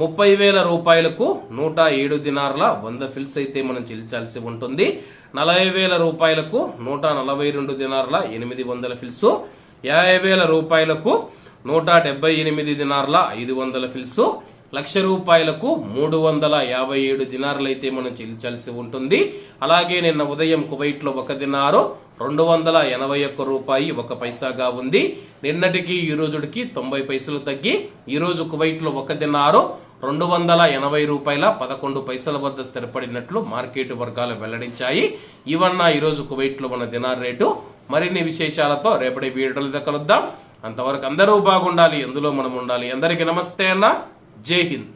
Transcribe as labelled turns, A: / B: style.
A: ముప్పై వేల రూపాయలకు నూట ఏడు దినార్ల వంద ఫిల్స్ అయితే మనం చెల్లించాల్సి ఉంటుంది. నలభై వేల రూపాయలకు నూట నలభై రెండు దినార్ల ఎనిమిది వందల ఫిల్స్. యాభై వేల రూపాయలకు నూట డెబ్బై ఎనిమిది దినార్ల ఐదు వందల ఫిల్స్. లక్ష రూపాయలకు మూడు వందల యాభై ఏడు దినార్లు అయితే మనం చెల్లించాల్సి ఉంటుంది. అలాగే నిన్న ఉదయం కువైట్లో ఒక దినారు రెండు వందల ఎనభై ఒక్క రూపాయి ఒక పైసాగా ఉంది. నిన్నటికి ఈ రోజుడికి తొంభై పైసలు తగ్గి ఈ రోజు కువైట్లో ఒక దినారు రెండు వందల ఎనభై రూపాయల పదకొండు పైసల వద్ద స్థిరపడినట్లు మార్కెట్ వర్గాలు వెల్లడించాయి. ఇవన్న ఈరోజు రోజు కువైట్లో మన దినార్ రేటు. మరిన్ని విశేషాలతో రేపటి వీడియోలో కలుద్దాం. అంతవరకు అందరూ బాగుండాలి ఎందులో మనం ఉండాలి. అందరికీ నమస్తే అన్న. జై హింద్.